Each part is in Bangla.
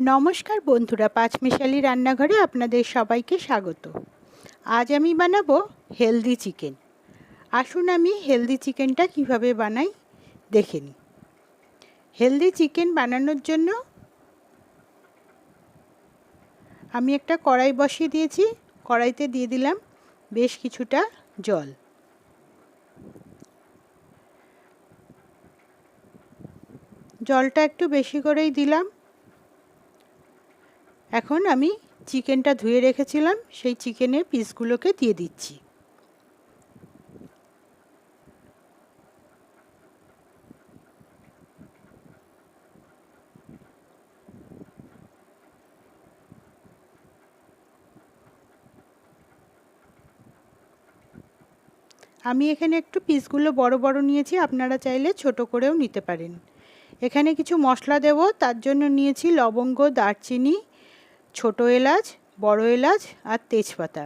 নমস্কার বন্ধুরা, পাঁচমিশালি রান্নাঘরে আপনাদের সবাইকে স্বাগত। আজ আমি বানাবো হেলদি চিকেন। আসুন আমি হেলদি চিকেনটা কীভাবে বানাই দেখে নিই। হেলদি চিকেন বানানোর জন্য আমি একটা কড়াই বসিয়ে দিয়েছি। কড়াইতে দিয়ে দিলাম বেশ কিছুটা জল। জলটা একটু বেশি করেই দিলাম। এখন আমি চিকেনটা ধুয়ে রেখেছিলাম, সেই চিকেনের পিসগুলোকে দিয়ে দিচ্ছি। আমি এখানে একটু পিসগুলো বড় বড় নিয়েছি, আপনারা চাইলে ছোট করেও নিতে পারেন। এখানে কিছু মশলা দেব, তার জন্য নিয়েছি লবঙ্গ, দারচিনি ছোট এলাচ, বড় এলাচ আর তেজপাতা।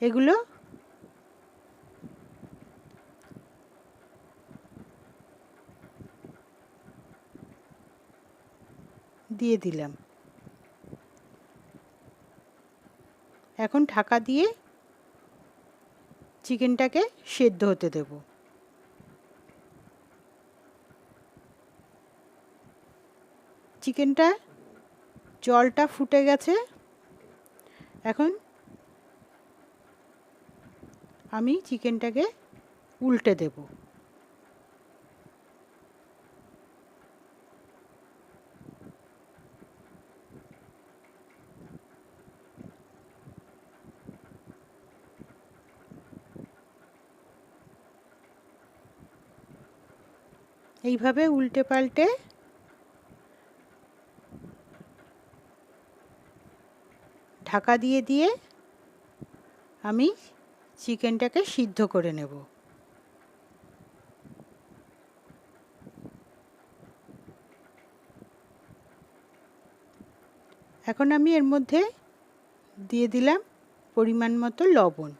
এগুলো দিয়ে দিলাম। এখন ঢাকা দিয়ে চিকেনটাকে সেদ্ধ হতে দেব। চিকেনটা জলটা ফুটে গেছে। এখন আমি চিকেনটাকে উল্টে দেব। এইভাবে উল্টে পাল্টে ঢাকা দিয়ে দিয়ে আমি চিকেনটাকে সিদ্ধ করে নেব। এখন আমি এর মধ্যে দিয়ে দিলাম পরিমাণ মতো লবণ।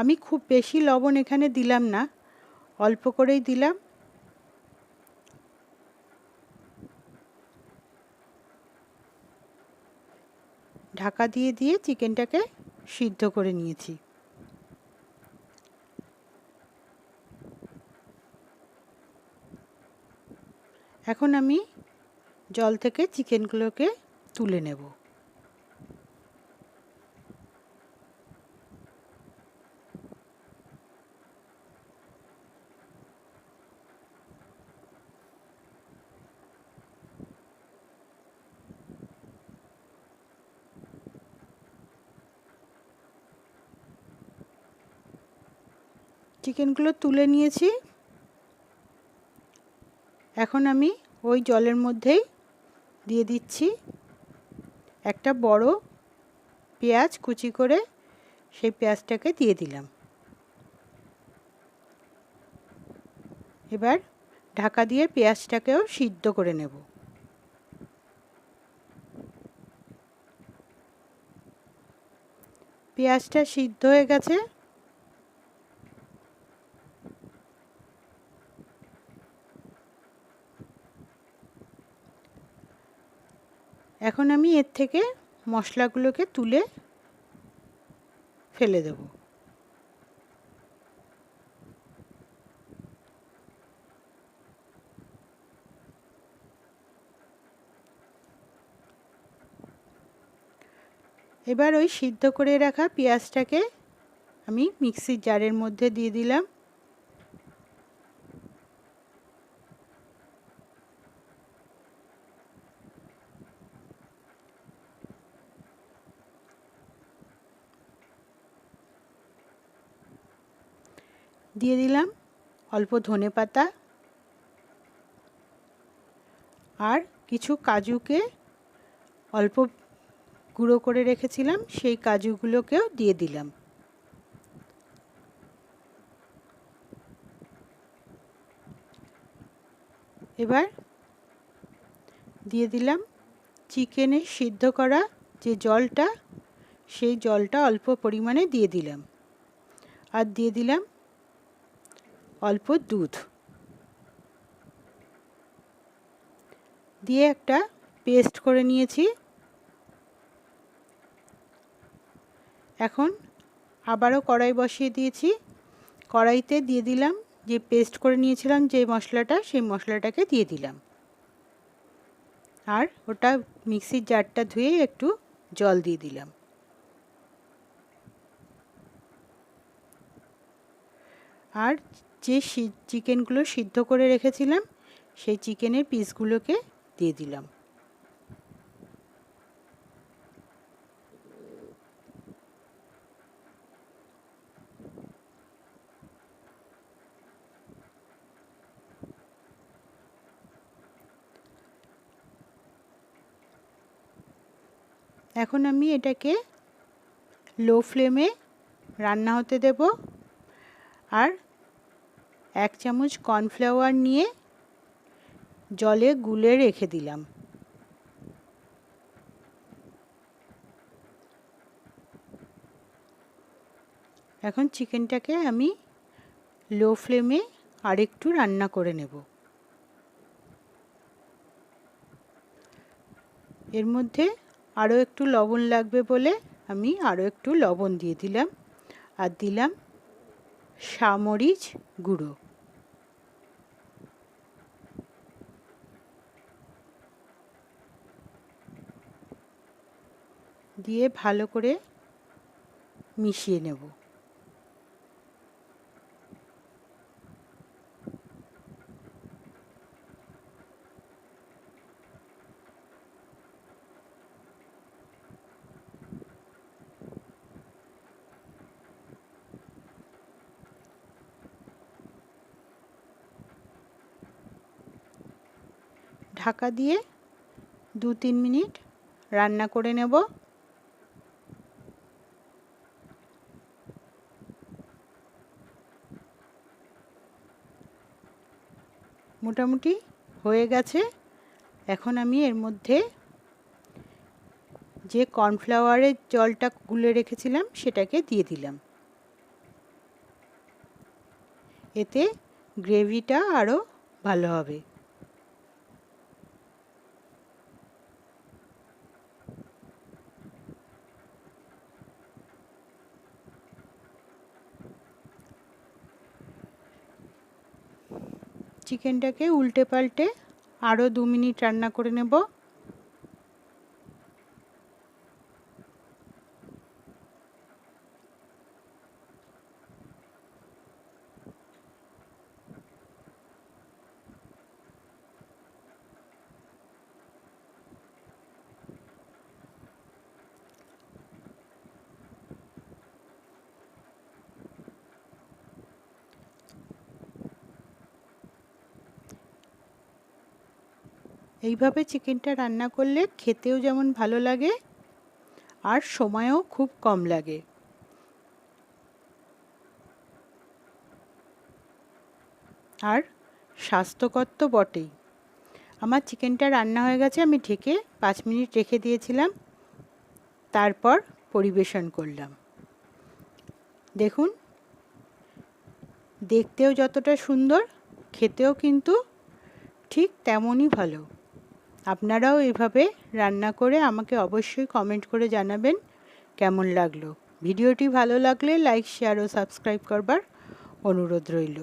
আমি খুব বেশি লবণ এখানে দিলাম না, অল্প করেই দিলাম। ঢাকা দিয়ে দিয়ে চিকেনটাকে সিদ্ধ করে নিয়েছি। এখন আমি জল থেকে চিকেনগুলোকে তুলে নেব। চিকেনগুলো তুলে নিয়েছি। এখন আমি ওই জলের মধ্যেই দিয়ে দিচ্ছি একটা বড় পেঁয়াজ কুচি করে সেই পেঁয়াজটাকে দিয়ে দিলাম। এবার ঢাকা দিয়ে পেঁয়াজটাকেও সিদ্ধ করে নেব। পেঁয়াজটা সিদ্ধ হয়ে গেছে। এখন আমি এর থেকে মশলাগুলোকে তুলে ফেলে দেব। এবার ওই সিদ্ধ করে রাখা পেঁয়াজটাকে আমি মিক্সির জারের মধ্যে দিয়ে দিলাম। দিয়ে দিলাম অল্প ধনে পাতা আর কিছু কাজুকে অল্প গুঁড়ো করে রেখেছিলাম, সেই কাজুগুলোকেও দিয়ে দিলাম। এবার দিয়ে দিলাম চিকেনে সিদ্ধ করা যে জলটা, সেই জলটা অল্প পরিমাণে দিয়ে দিলাম। আর দিয়ে দিলাম অল্প দুধ। দিয়ে একটা পেস্ট করে নিয়েছি। এখন আবারও কড়াই বসিয়ে দিয়েছি। কড়াইতে দিয়ে দিলাম যে পেস্ট করে নিয়েছিলাম যে মশলাটা, সেই মশলাটাকে দিয়ে দিলাম। আর ওটা মিক্সির জারটা ধুয়ে একটু জল দিয়ে দিলাম। আর যে চিকেনগুলো সিদ্ধ করে রেখেছিলাম, সেই চিকেনের পিসগুলোকে দিয়ে দিলাম। এখন আমি এটাকে লো ফ্লেমে রান্না হতে দেব। আর এক চামচ কর্নফ্লাওয়ার নিয়ে জলে গুলে রেখে দিলাম। এখন চিকেনটাকে আমি লো ফ্লেমে আরেকটু রান্না করে নেব। এর মধ্যে আরও একটু লবণ লাগবে বলে আমি আরও একটু লবণ দিয়ে দিলাম আর দিলাম সামরিচ গুঁড়ো। দিয়ে ভালো করে মিশিয়ে নেব। ঢাকা দিয়ে দু তিন মিনিট রান্না করে নেব। মোটামুটি হয়ে গেছে। এখন আমি এর মধ্যে যে কর্নফ্লাওয়ারের জলটা গুলে রেখেছিলাম, সেটাকে দিয়ে দিলাম। এতে গ্রেভিটা আরও ভালো হবে। চিকেনটাকে উল্টে পাল্টে আরও দু মিনিট রান্না করে নেব। এইভাবে চিকেনটা রান্না করলে খেতেও যেমন ভালো লাগে আর সময়ও খুব কম লাগে। আর স্বাস্থ্যকর তো বটেই। আমার চিকেনটা রান্না হয়ে গেছে, আমি ঢেকে পাঁচ মিনিট রেখে দিয়েছিলাম। তারপর পরিবেশন করলাম। দেখুন, দেখতেও যতটা সুন্দর, খেতেও কিন্তু ঠিক তেমনই ভালো। আপনারাও এভাবে রান্না করে আমাকে অবশ্যই কমেন্ট করে জানাবেন কেমন লাগল। ভিডিওটি ভালো লাগলে লাইক শেয়ার ও সাবস্ক্রাইব করবার অনুরোধ রইল।